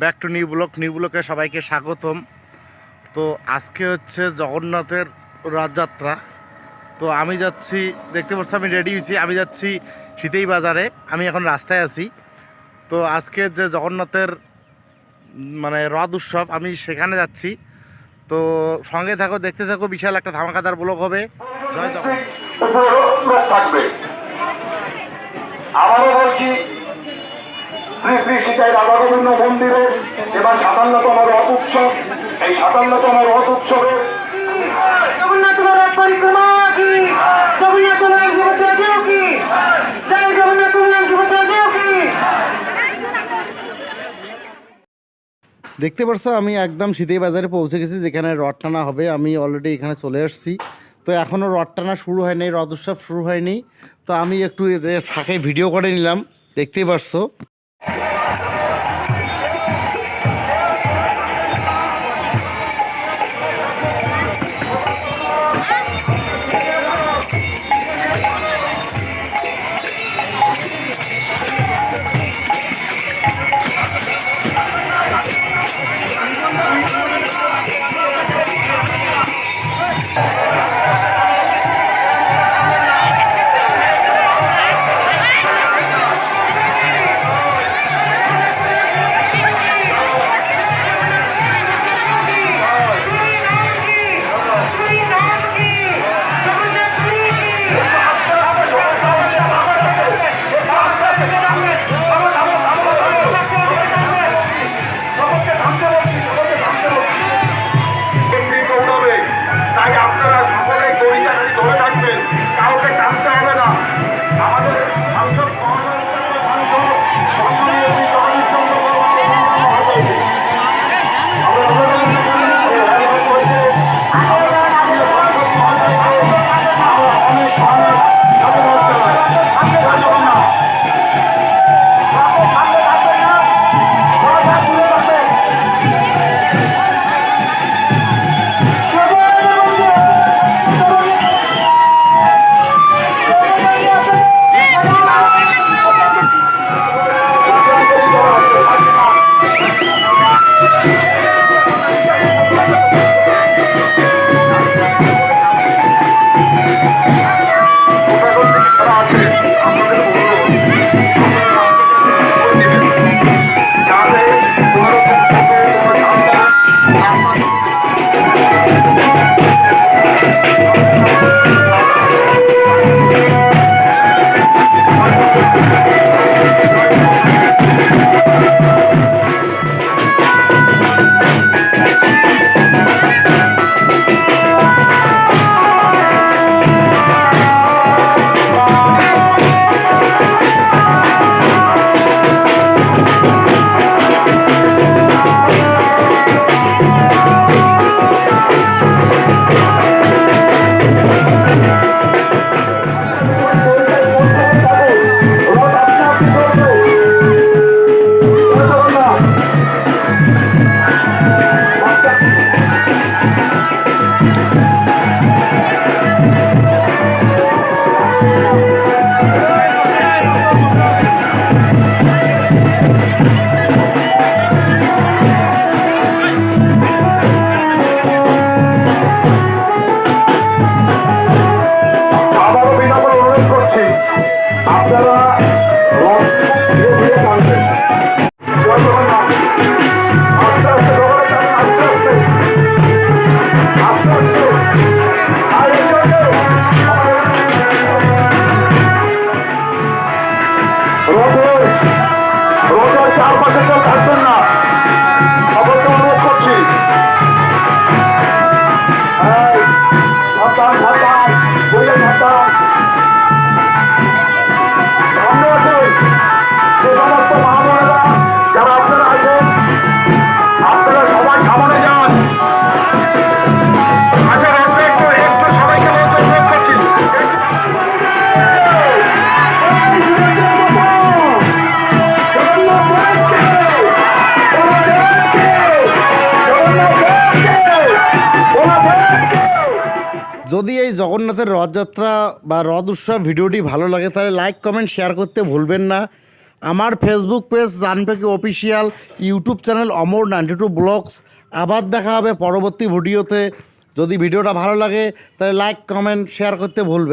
Back to new block new ব্লকে সবাইকে স্বাগতম। তো আজকে হচ্ছে জগন্নাথের রথযাত্রা। তো আমি যাচ্ছি, দেখতে পাচ্ছি, আমি রেডি হয়েছি। আমি যাচ্ছি শীতেই বাজারে, আমি এখন রাস্তায় আছি। তো আজকে যে জগন্নাথের মানে রথ উৎসব, আমি সেখানে যাচ্ছি। তো সঙ্গে থাকো, দেখতে থাকো, বিশাল একটা ধামাকাদার ব্লক হবে। জয় জগন্নাথ। বলছি রাধা গোবিন্দ মন্দিরে এবার সাতান্নতম রথ উৎসব। এই সাতান্নতম রথ উৎসবে জগন্নাথ পরিক্রমা কি? জগন্নাথ কি? জয় জগন্নাথ দেখতে পারছ আমি একদম শীতেই বাজারে পৌঁছে গেছি যেখানে রথ টানা হবে। আমি অলরেডি এখানে চলে আসছি। তো এখনও রথ টানা শুরু হয়নি রথ উৎসব শুরু হয়নি। তো আমি একটু এদের ফাঁকে ভিডিও করে নিলাম। দেখতেই পারছ। একটি Alta fora. রথের চারপাশে কেউ থাকবেন না। যদি এই জগন্নাথের রথযাত্রা বা রথ উৎসব ভিডিওটি ভালো লাগে, তাহলে লাইক কমেন্ট শেয়ার করতে ভুলবেন না। আমার Facebook page জানপেকি official YouTube channel Amar ninety two blogs আবার দেখা হবে পরবর্তী ভিডিওতে। যদি ভিডিওটা ভালো লাগে, তাহলে লাইক কমেন্ট শেয়ার করতে ভুলবেন